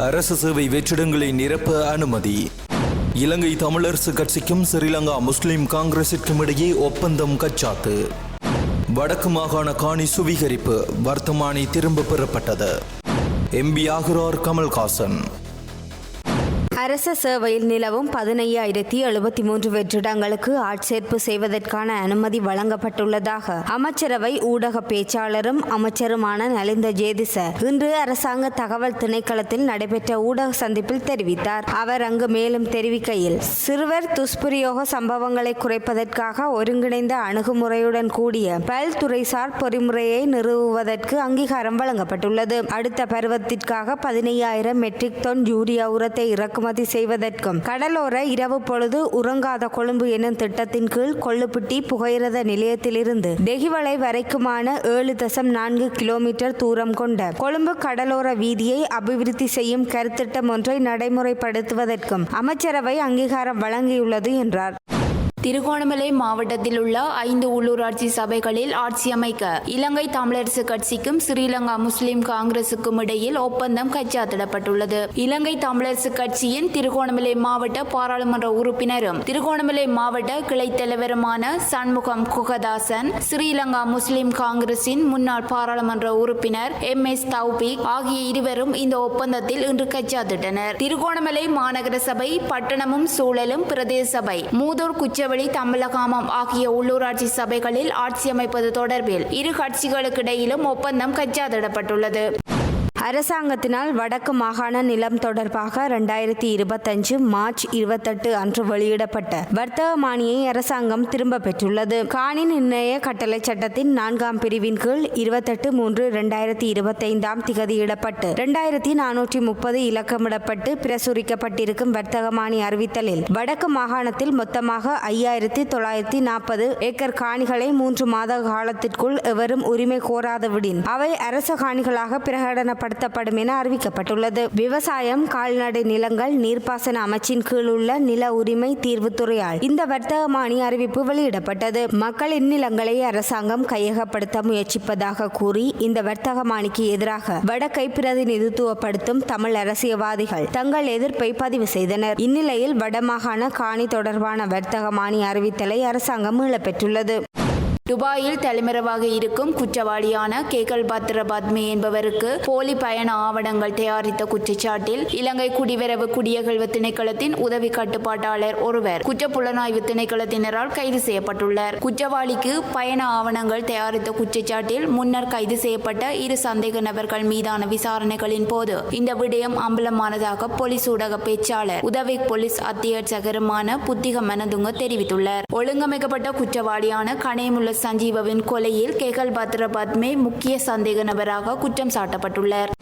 அரசு சேவை வெற்றிடங்களை நிரப்ப அனுமதி. இலங்கை தமிழரசு கட்சிக்கும் ஸ்ரீலங்கா முஸ்லிம் காங்கிரசிற்கும் இடையே ஒப்பந்தம் கச்சாத்து. வடக்கு மாகாண காணி சுவீகரிப்பு வர்த்தமானி திரும்ப பெறப்பட்டது. எம்பி ஆகிறார் கமல்ஹாசன். அரச சேவையில் நிலவும் பதினையாயிரத்தி எழுபத்தி மூன்று வெற்றிடங்களுக்கு ஆட்சேர்ப்பு செய்வதற்கான அனுமதி வழங்கப்பட்டுள்ளதாக அமைச்சரவை ஊடக பேச்சாளரும் அமைச்சருமான நலிந்த ஜேதிச இன்று அரசாங்க தகவல் திணைக்களத்தில் நடைபெற்ற ஊடக சந்திப்பில் தெரிவித்தார். அவர் அங்கு மேலும் தெரிவிக்கையில் சிறுவர் துஷ்பிரயோக சம்பவங்களை குறைப்பதற்காக ஒருங்கிணைந்த அணுகுமுறையுடன் கூடிய பல்துறைசார் பொறிமுறையை நிறுவுவதற்கு அங்கீகாரம் வழங்கப்பட்டுள்ளது. அடுத்த பருவத்திற்காக பதினையாயிரம் மெட்ரிக் டன் யூரியா உரத்தை இறக்குமதி செய்வதற்கும். கடலோர இரவு பொழுது உறங்காத கொழும்பு எனும் திட்டத்தின் கீழ் கொள்ளுப்பிட்டி புகையிரத நிலையத்திலிருந்து டெகிவளை வரைக்குமான ஏழு தசம் நான்கு கிலோமீட்டர் தூரம் கொண்ட கொழும்பு கடலோர வீதியை அபிவிருத்தி செய்யும் கருத்திட்டம் ஒன்றை நடைமுறைப்படுத்துவதற்கும் அமைச்சரவை அங்கீகாரம் வழங்கியுள்ளது என்றார். திருகோணமலை மாவட்டத்தில் உள்ள ஐந்து உள்ளூராட்சி சபைகளில் ஆட்சி அமைக்க இலங்கை தமிழரசு கட்சிக்கும் ஸ்ரீலங்கா முஸ்லிம் காங்கிரசுக்கும் இடையில் ஒப்பந்தம் கைச்சாத்திடப்பட்டுள்ளது. இலங்கை தமிழரசு கட்சியின் திருகோணமலை மாவட்ட பாராளுமன்ற உறுப்பினரும் திருகோணமலை மாவட்ட கிளை தலைவருமான சண்முகம் குகதாசன் ஸ்ரீலங்கா முஸ்லிம் காங்கிரசின் முன்னாள் பாராளுமன்ற உறுப்பினர் எம். எஸ். தௌபிக் ஆகிய இருவரும் இந்த ஒப்பந்தத்தில் இன்று கைச்சாத்திட்டனர். திருகோணமலை மாநகர சபை பட்டணமும் சூழலும் பிரதேச சபை மூதூர் குச்ச குச்சவெளி தமிழகாமம் ஆகிய உள்ளூராட்சி சபைகளில் ஆட்சி அமைப்பது தொடர்பில் இரு கட்சிகளுக்கிடையிலும் ஒப்பந்தம் கச்சாதிடப்பட்டுள்ளது அரசாங்கத்தினால் வடக்கு மாகாண நிலம் தொடர்பாக ரெண்டாயிரத்தி இருபத்தஞ்சு மார்ச் இருபத்தெட்டு அன்று வெளியிடப்பட்ட வர்த்தக மானியை அரசாங்கம் திரும்ப பெற்றுள்ளது. காணி நிர்ணய கட்டளை சட்டத்தின் நான்காம் பிரிவின் கீழ் இருபத்தெட்டு மூன்று ரெண்டாயிரத்தி இருபத்தைந்தாம் திகதியிடப்பட்டு ரெண்டாயிரத்தி நானூற்றி முப்பது இலக்கமிடப்பட்டு பிரசுரிக்கப்பட்டிருக்கும் வர்த்தக மானி அறிவித்தலில் வடக்கு மாகாணத்தில் மொத்தமாக ஐயாயிரத்தி தொள்ளாயிரத்தி நாற்பது ஏக்கர் காணிகளை மூன்று மாத காலத்திற்குள் எவரும் உரிமை கோராதவிடின். அவை அரச காணிகளாக செயல்படுத்தப்படும் என அறிவிக்கப்பட்டுள்ளது. விவசாயம் கால்நடை நிலங்கள் நீர்ப்பாசன அமைச்சின் கீழ் உள்ள நில உரிமை தீர்வுத்துறையால் இந்த வர்த்தக மானிய அறிவிப்பு வெளியிடப்பட்டது. மக்களின் நிலங்களை அரசாங்கம் கையகப்படுத்த முயற்சிப்பதாக கூறி இந்த வர்த்தகமானிக்கு எதிராக வடக்கை பிரதிநிதித்துவப்படுத்தும் தமிழ் அரசியல்வாதிகள் தங்கள் எதிர்ப்பை பதிவு செய்தனர். இந்நிலையில் வடமாகாண காணி தொடர்பான வர்த்தக வர்த்தகமானி அறிவித்தலை அரசாங்கம் மீளப்பெற்றுள்ளது துபாயில் தலைமறைவாக இருக்கும் குற்றவாளியான கேகல் பத்ர பத்மி என்பவருக்கு போலி பயண ஆவணங்கள் தயாரித்த குற்றச்சாட்டில் இலங்கை குடிவரவு குடியகழ்வு திணைக்களத்தின் உதவி கட்டுப்பாட்டாளர் ஒருவர் குற்றப்புலனாய்வு திணைக்களத்தினரால் கைது செய்யப்பட்டுள்ளார். குற்றவாளிக்கு பயண ஆவணங்கள் தயாரித்த குற்றச்சாட்டில் முன்னர் கைது செய்யப்பட்ட இரு சந்தேக நபர்கள் மீதான விசாரணைகளின் போது இந்த விடயம் அம்பலமானதாக போலீஸ் ஊடக பேச்சாளர் உதவி போலீஸ் அத்தியட்சகருமான புத்திக மனதுங்க தெரிவித்துள்ளார். ஒழுங்கமைக்கப்பட்ட குற்றவாளியான கனேமுள்ள சஞ்சீவவின் கொலையில் கேகல் பத்ரபாத்மே முக்கிய சந்தேக நபராக குற்றம் சாட்டப்பட்டுள்ளார்.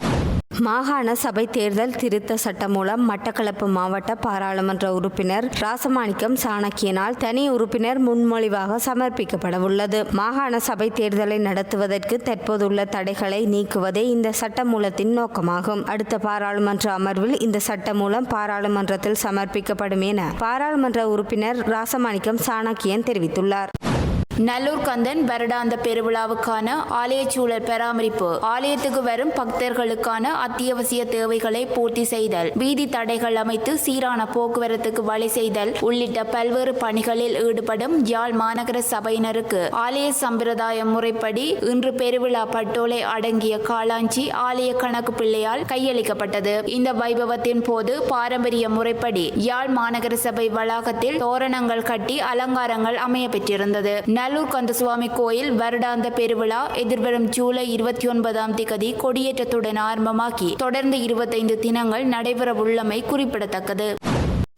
மாகாண சபை தேர்தல் திருத்த சட்டம் மூலம் மட்டக்களப்பு மாவட்ட பாராளுமன்ற உறுப்பினர் ராசமாணிக்கம் சாணக்கியனால் தனி உறுப்பினர் முன்மொழிவாக சமர்ப்பிக்கப்படவுள்ளது. மாகாண சபை தேர்தலை நடத்துவதற்கு தற்போதுள்ள தடைகளை நீக்குவதே இந்த சட்டமூலத்தின் நோக்கமாகும். அடுத்த பாராளுமன்ற அமர்வில் இந்த சட்டமூலம் பாராளுமன்றத்தில் சமர்ப்பிக்கப்படும் என பாராளுமன்ற உறுப்பினர் ராசமாணிக்கம் சாணக்கியன் தெரிவித்துள்ளார். நல்லூர் கந்தன் வருடாந்த பெருவிழாவுக்கான ஆலய சூழல் பராமரிப்பு. ஆலயத்துக்கு வரும் பக்தர்களுக்கான அத்தியாவசிய தேவைகளை பூர்த்தி செய்தல். வீதி தடைகள் அமைத்து சீரான போக்குவரத்துக்கு வழி செய்தல். உள்ளிட்ட பல்வேறு பணிகளில் ஈடுபடும் யாழ் மாநகர சபையினருக்கு ஆலய சம்பிரதாய முறைப்படி இன்று பெருவிழா பட்டோலை அடங்கிய காளாஞ்சி ஆலய கணக்கு பிள்ளையால் கையளிக்கப்பட்டது. இந்த வைபவத்தின் போது பாரம்பரிய முறைப்படி யாழ் மாநகர சபை வளாகத்தில் தோரணங்கள் கட்டி அலங்காரங்கள் அமைய பெற்றிருந்தது. நல்லூர் கந்தசுவாமி கோயில் வருடாந்த பெருவிழா எதிர்வரும் ஜூலை இருபத்தி ஒன்பதாம் திகதி கொடியேற்றத்துடன் ஆரம்பமாகி தொடர்ந்து இருபத்தைந்து தினங்கள் நடைபெறவுள்ளமை குறிப்பிடத்தக்கது.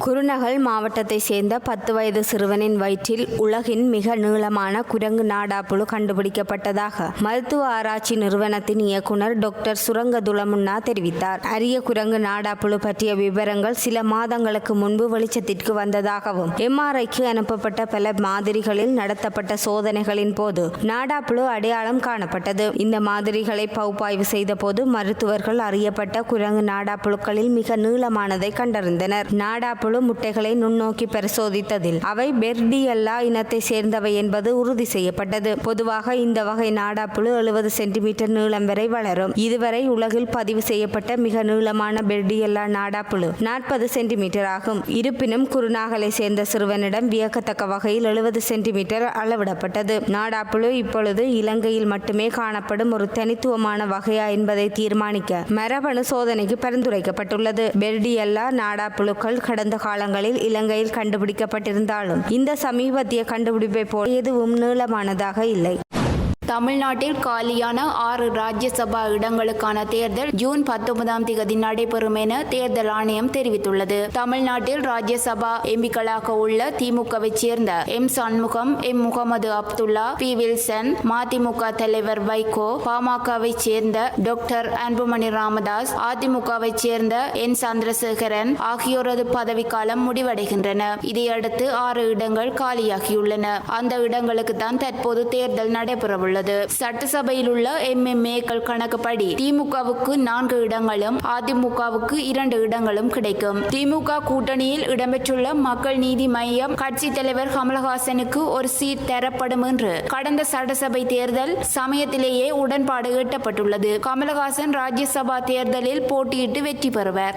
குருநகல் மாவட்டத்தை சேர்ந்த பத்து வயது சிறுவனின் வயிற்றில் உலகின் மிக நீளமான குரங்கு நாடாப்புழு கண்டுபிடிக்கப்பட்டதாக மருத்துவ ஆராய்ச்சி நிறுவனத்தின் இயக்குனர் டாக்டர் சுரங்க துலமுன்னா தெரிவித்தார். அரிய குரங்கு நாடாப்புழு பற்றிய விவரங்கள் சில மாதங்களுக்கு முன்பு வெளிச்சத்திற்கு வந்ததாகவும் எம்ஆர்ஐக்கு அனுப்பப்பட்ட பல மாதிரிகளில் நடத்தப்பட்ட சோதனைகளின் போது நாடாப்புழு அடையாளம் காணப்பட்டது. இந்த மாதிரிகளை பகுப்பாய்வு செய்தபோது மருத்துவர்கள் அறியப்பட்ட குரங்கு நாடாப்புழுக்களில் மிக நீளமானதை கண்டறிந்தனர். நாடாப்புழு முழு முட்டைகளை நுண்ணோக்கி பரிசோதித்ததில். அவை பெர்டியல்லா இனத்தை சேர்ந்தவை என்பது உறுதி செய்யப்பட்டது. பொதுவாக இந்த வகை நாடாப்புழு எழுபது சென்டிமீட்டர் நீளம் வரை வளரும். இதுவரை உலகில் பதிவு செய்யப்பட்ட மிக நீளமான பெர்டியல்லா நாடாப்புழு நாற்பது சென்டிமீட்டர் ஆகும். இருப்பினும் குருநாகலை சேர்ந்த சிறுவனிடம் வியக்கத்தக்க வகையில் எழுபது சென்டிமீட்டர் அளவிடப்பட்டது. நாடாப்புழு இப்பொழுது இலங்கையில் மட்டுமே காணப்படும் ஒரு தனித்துவமான வகையா என்பதை தீர்மானிக்க மரபணு சோதனைக்கு பரிந்துரைக்கப்பட்டுள்ளது. பெர்டியல்லா நாடாப்புழுக்கள் கடந்த காலங்களில் இலங்கையில் கண்டுபிடிக்கப்பட்டிருந்தாலும் இந்த சமீபத்திய கண்டுபிடிப்பை போல் எதுவும் நீளமானதாக இல்லை. தமிழ்நாட்டில் காலியான ஆறு ராஜ்யசபா இடங்களுக்கான தேர்தல் ஜூன் பத்தொன்பதாம் தேதி நடைபெறும் என தேர்தல் ஆணையம் தெரிவித்துள்ளது. தமிழ்நாட்டில் ராஜ்யசபா எம்பிக்களாக உள்ள திமுகவை சேர்ந்த M Shanmugam M Mohammed Abdullah P Wilson மதிமுக தலைவர் வைகோ பாமகவை சேர்ந்த டாக்டர் அன்புமணி ராமதாஸ் அதிமுகவை சேர்ந்த என் சந்திரசேகரன் ஆகியோரது பதவிக்காலம் முடிவடைகின்றன. இதையடுத்து ஆறு இடங்கள் காலியாகியுள்ளன. அந்த இடங்களுக்கு தான் தற்போது தேர்தல் நடைபெறவுள்ளது. சட்டசபையில் உள்ள எம்எம்ஏக்கள் கணக்குப்படி திமுகவுக்கு நான்கு இடங்களும் அதிமுகவுக்கு இரண்டு இடங்களும் கிடைக்கும். திமுக கூட்டணியில் இடம்பெற்றுள்ள மக்கள் நீதி மையம் கட்சி தலைவர் கமலஹாசனுக்கு ஒரு சீட் தரப்படும் என்று கடந்த சட்டசபை தேர்தல் சமயத்திலேயே உடன்பாடு எட்டப்பட்டுள்ளது. கமலஹாசன் ராஜ்யசபா தேர்தலில் போட்டியிட்டு வெற்றி பெறுவர்.